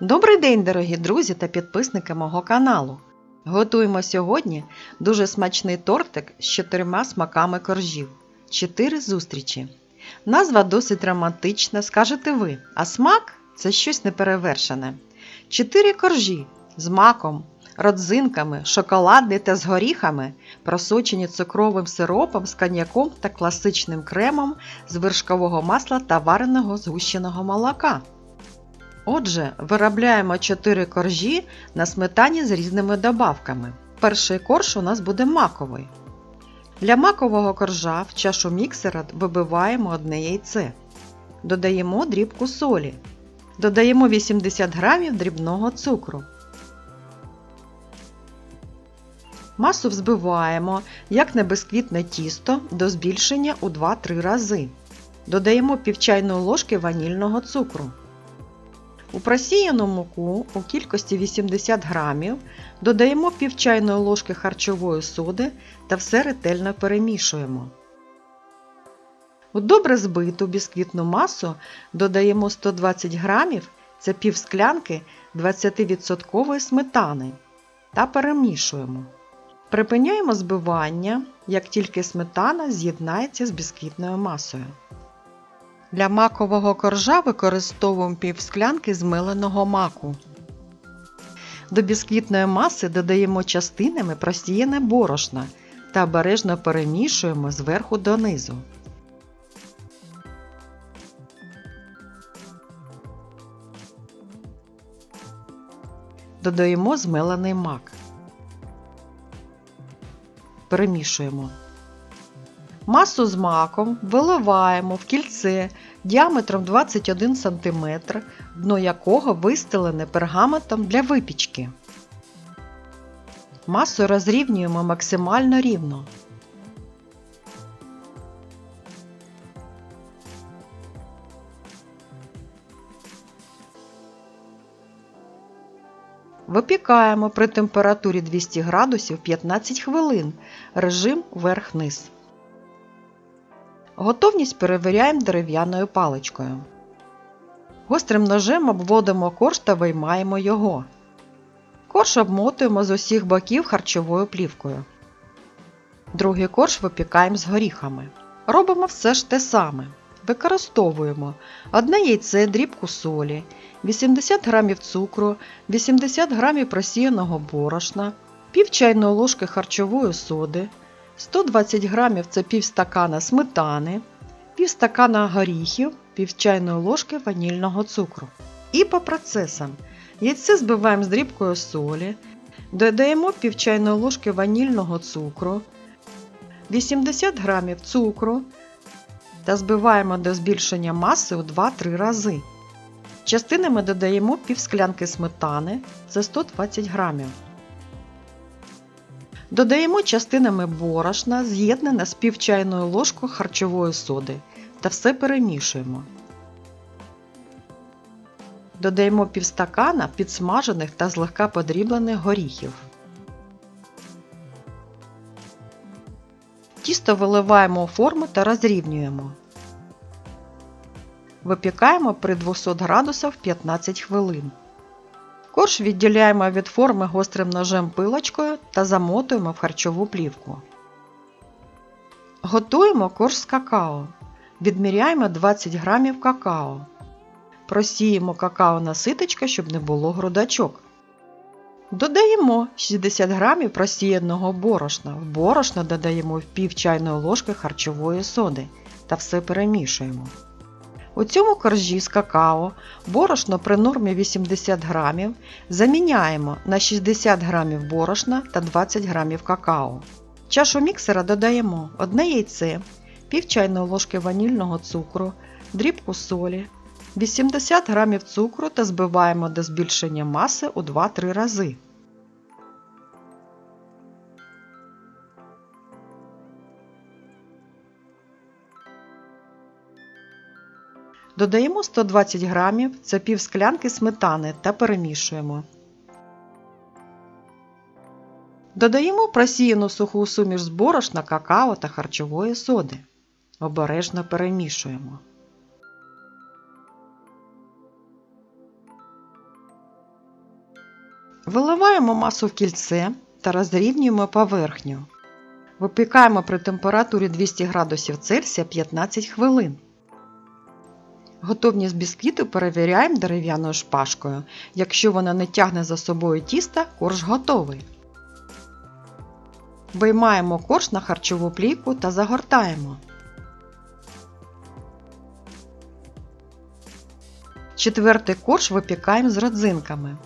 Добрий день, дорогі друзі та підписники мого каналу. Готуємо сьогодні дуже смачний тортик з чотирма смаками коржів. Чотири зустрічі. Назва досить романтична, скажете ви, а смак це щось неперевершене. Чотири коржі з маком, родзинками, шоколадний та з горіхами, просочені цукровим сиропом з коньяком та класичним кремом з вершкового масла та вареного згущеного молока. Отже, виробляємо 4 коржі на сметані з різними добавками. Перший корж у нас буде маковий. Для макового коржа в чашу міксера вибиваємо одне яйце. Додаємо дрібку солі. Додаємо 80 г дрібного цукру. Масу взбиваємо, як небисквітне тісто, до збільшення у 2-3 рази. Додаємо пів чайної ложки ванільного цукру. У просіяну муку у кількості 80 грамів додаємо пів чайної ложки харчової соди та все ретельно перемішуємо. У добре збиту бісквітну масу додаємо 120 грамів це пів склянки 20% сметани та перемішуємо. Припиняємо збивання, як тільки сметана з'єднається з бісквітною масою. Для макового коржа використовуємо пів склянки змеленого маку. До бісквітної маси додаємо частинами просіяне борошна та обережно перемішуємо зверху донизу. Додаємо змелений мак. Перемішуємо. Масу з маком виливаємо в кільце діаметром 21 см, дно якого вистелене пергаментом для випічки. Масу розрівнюємо максимально рівно. Випікаємо при температурі 200 градусів 15 хвилин. Режим верх-низ. Готовність перевіряємо дерев'яною паличкою. Гострим ножем обводимо корж та виймаємо його. Корж обмотуємо з усіх боків харчовою плівкою. Другий корж випікаємо з горіхами. Робимо все ж те саме. Використовуємо одне яйце, дрібку солі, 80 г цукру, 80 г просіяного борошна, пів чайної ложки харчової соди, 120 г це пів стакана сметани, пів стакана горіхів, пів чайної ложки ванільного цукру. І по процесам. Яйце збиваємо з дрібкою солі, додаємо пів чайної ложки ванільного цукру, 80 г цукру та збиваємо до збільшення маси у 2-3 рази. Частинами додаємо пів склянки сметани це 120 грамів. Додаємо частинами борошна, з'єднане з пів чайною ложкою харчової соди та все перемішуємо. Додаємо півстакана підсмажених та злегка подріблених горіхів. Тісто виливаємо у форму та розрівнюємо. Випікаємо при 200 градусах 15 хвилин. Корж відділяємо від форми гострим ножем пилочкою та замотуємо в харчову плівку. Готуємо корж з какао. Відміряємо 20 г какао. Просіємо какао на ситочка, щоб не було грудачок. Додаємо 60 г просіяного борошна. В борошно додаємо в пів чайної ложки харчової соди та все перемішуємо. У цьому коржі з какао борошно при нормі 80 г заміняємо на 60 г борошна та 20 г какао. В чашу міксера додаємо одне яйце, пів чайної ложки ванільного цукру, дрібку солі, 80 г цукру та збиваємо до збільшення маси у 2-3 рази. Додаємо 120 г це пів склянки сметани та перемішуємо. Додаємо просіяну суху суміш з борошна, какао та харчової соди. Обережно перемішуємо. Виливаємо масу в кільце та розрівнюємо поверхню. Випікаємо при температурі 200 градусів Цельсія 15 хвилин. Готовність бісквіту перевіряємо дерев'яною шпажкою. Якщо вона не тягне за собою тіста, корж готовий. Виймаємо корж на харчову плівку та загортаємо. Четвертий корж випікаємо з родзинками.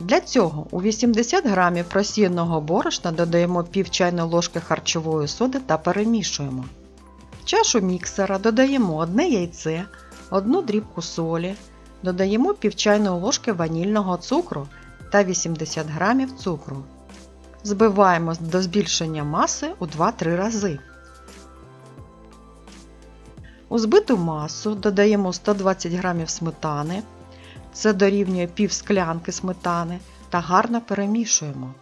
Для цього у 80 г просіяного борошна додаємо пів чайної ложки харчової соди та перемішуємо. В чашу міксера додаємо одне яйце, одну дрібку солі, додаємо пів чайної ложки ванільного цукру та 80 г цукру. Збиваємо до збільшення маси у 2-3 рази. У збиту масу додаємо 120 г сметани, це дорівнює пів склянки сметани та гарно перемішуємо.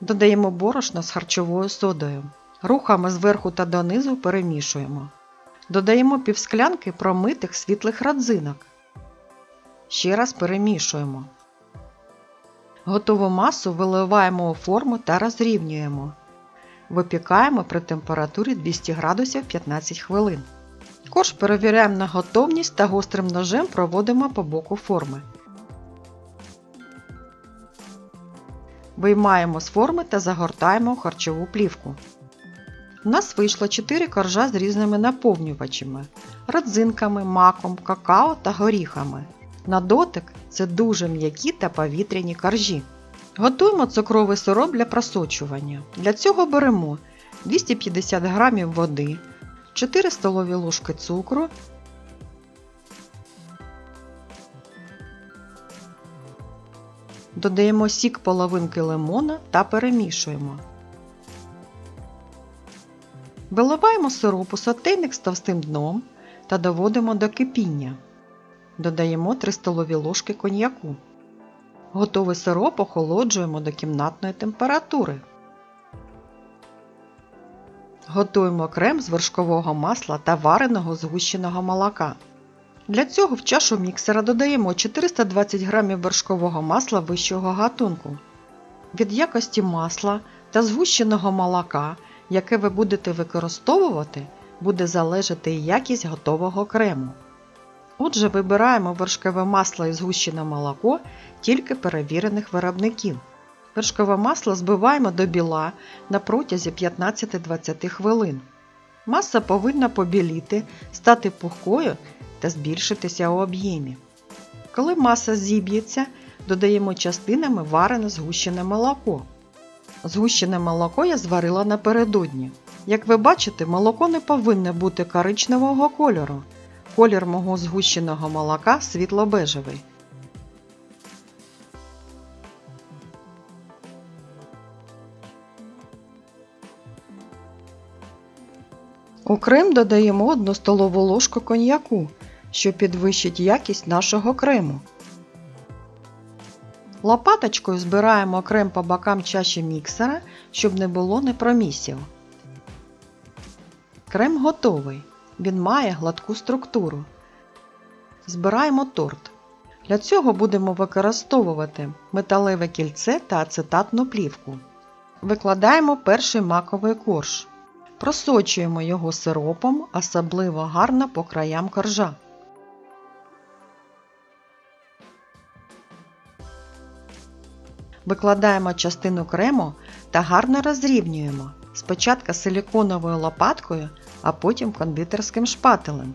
Додаємо борошно з харчовою содою. Рухами зверху та донизу перемішуємо. Додаємо пів склянки промитих світлих родзинок. Ще раз перемішуємо. Готову масу виливаємо у форму та розрівнюємо. Випікаємо при температурі 200 градусів 15 хвилин. Корж перевіряємо на готовність та гострим ножем проводимо по боку форми. Виймаємо з форми та загортаємо харчову плівку. У нас вийшло 4 коржа з різними наповнювачами родзинками, маком, какао та горіхами. На дотик це дуже м'які та повітряні коржі. Готуємо цукровий сироп для просочування. Для цього беремо 250 г води, 4 столові ложки цукру, додаємо сік половинки лимона та перемішуємо. Виливаємо сироп у сотейник з товстим дном та доводимо до кипіння. Додаємо 3 столові ложки коньяку. Готовий сироп охолоджуємо до кімнатної температури. Готуємо крем з вершкового масла та вареного згущеного молока. Для цього в чашу міксера додаємо 420 г вершкового масла вищого гатунку. Від якості масла та згущеного молока, яке ви будете використовувати, буде залежати і якість готового крему. Отже, вибираємо вершкове масло і згущене молоко тільки перевірених виробників. Вершкове масло збиваємо до біла на протязі 15-20 хвилин. Маса повинна побіліти, стати пухкою та збільшитися у об'ємі. Коли маса зіб'ється, додаємо частинами варене згущене молоко. Згущене молоко я зварила напередодні. Як ви бачите, молоко не повинне бути коричневого кольору. Колір мого згущеного молока світло-бежевий. У крем додаємо 1 столову ложку коньяку, що підвищить якість нашого крему. Лопаточкою збираємо крем по бокам чаші міксера, щоб не було непромісів. Крем готовий. Він має гладку структуру. Збираємо торт. Для цього будемо використовувати металеве кільце та ацетатну плівку. Викладаємо перший маковий корж. Просочуємо його сиропом, особливо гарно по краям коржа. Викладаємо частину крему та гарно розрівнюємо. Спочатку силіконовою лопаткою, а потім кондитерським шпателем.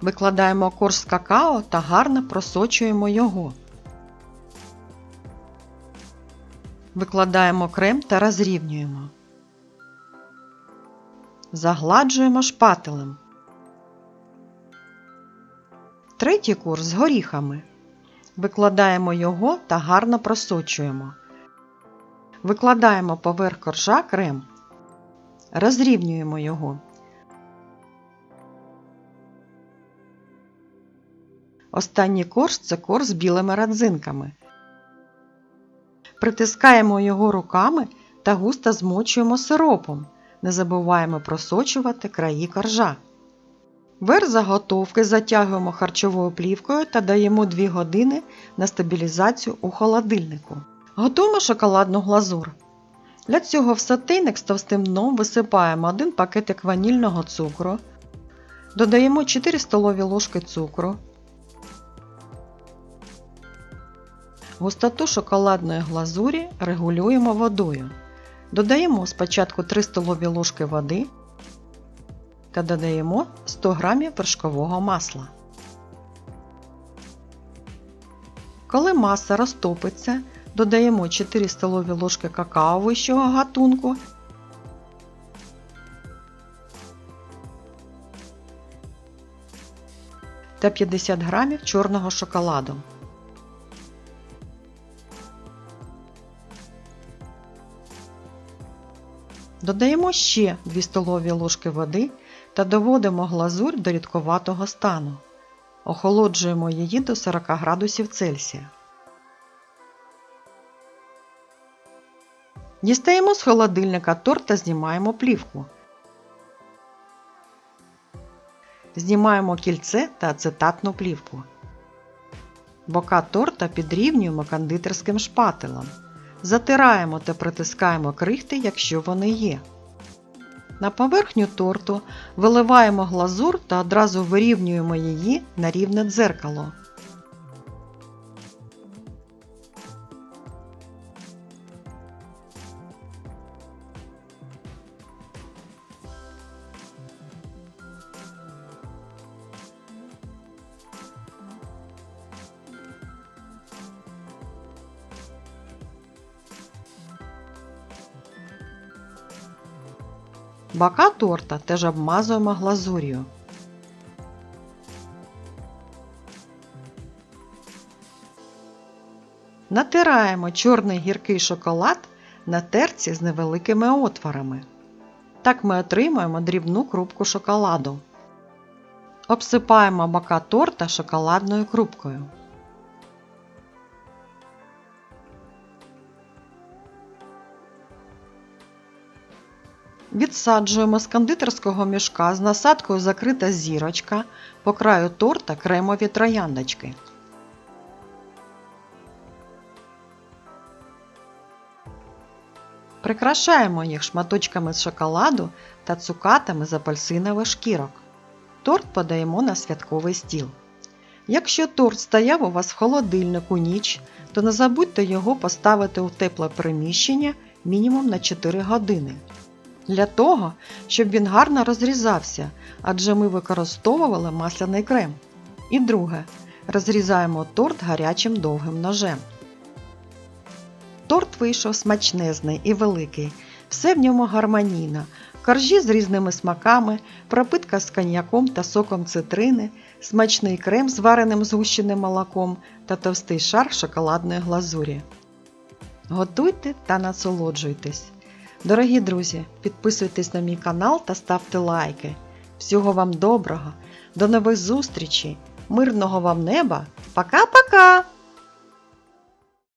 Викладаємо корж какао та гарно просочуємо його. Викладаємо крем та розрівнюємо. Загладжуємо шпателем. Третій курс з горіхами. Викладаємо його та гарно просочуємо. Викладаємо поверх коржа крем. Розрівнюємо його. Останній корж це корж з білими родзинками. Притискаємо його руками та густо змочуємо сиропом. Не забуваємо просочувати краї коржа. Верх заготовки затягуємо харчовою плівкою та даємо 2 години на стабілізацію у холодильнику. Готуємо шоколадну глазур. Для цього в сотейник з товстим дном висипаємо 1 пакетик ванільного цукру, додаємо 4 столові ложки цукру, густоту шоколадної глазурі регулюємо водою. Додаємо спочатку 3 столові ложки води та додаємо 100 г вершкового масла. Коли маса розтопиться, додаємо 4 столові ложки какао вищого гатунку та 50 г чорного шоколаду. Додаємо ще 2 столові ложки води та доводимо глазурь до рідковатого стану. Охолоджуємо її до 40 градусів Цельсія. Дістаємо з холодильника торт та знімаємо плівку. Знімаємо кільце та ацетатну плівку. Бока торта підрівнюємо кондитерським шпателем. Затираємо та притискаємо крихти, якщо вони є. На поверхню торту виливаємо глазур та одразу вирівнюємо її на рівне дзеркало. Бока торта теж обмазуємо глазур'ю. Натираємо чорний гіркий шоколад на терці з невеликими отворами. Так ми отримаємо дрібну крупку шоколаду. Обсипаємо бока торта шоколадною крупкою. Відсаджуємо з кондитерського мішка з насадкою закрита зірочка по краю торта кремові трояндочки. Прикрашаємо їх шматочками з шоколаду та цукатами з апельсинових шкірок. Торт подаємо на святковий стіл. Якщо торт стояв у вас в холодильнику ніч, то не забудьте його поставити у тепле приміщення мінімум на 4 години. Для того, щоб він гарно розрізався, адже ми використовували масляний крем. І друге, розрізаємо торт гарячим довгим ножем. Торт вийшов смачнезний і великий, все в ньому гармонійно, коржі з різними смаками, пропитка з коньяком та соком цитрини, смачний крем з вареним згущеним молоком та товстий шар шоколадної глазурі. Готуйте та насолоджуйтесь! Дорогі друзі, підписуйтесь на мій канал та ставте лайки. Всього вам доброго, до нових зустрічей, мирного вам неба. Пока-пока!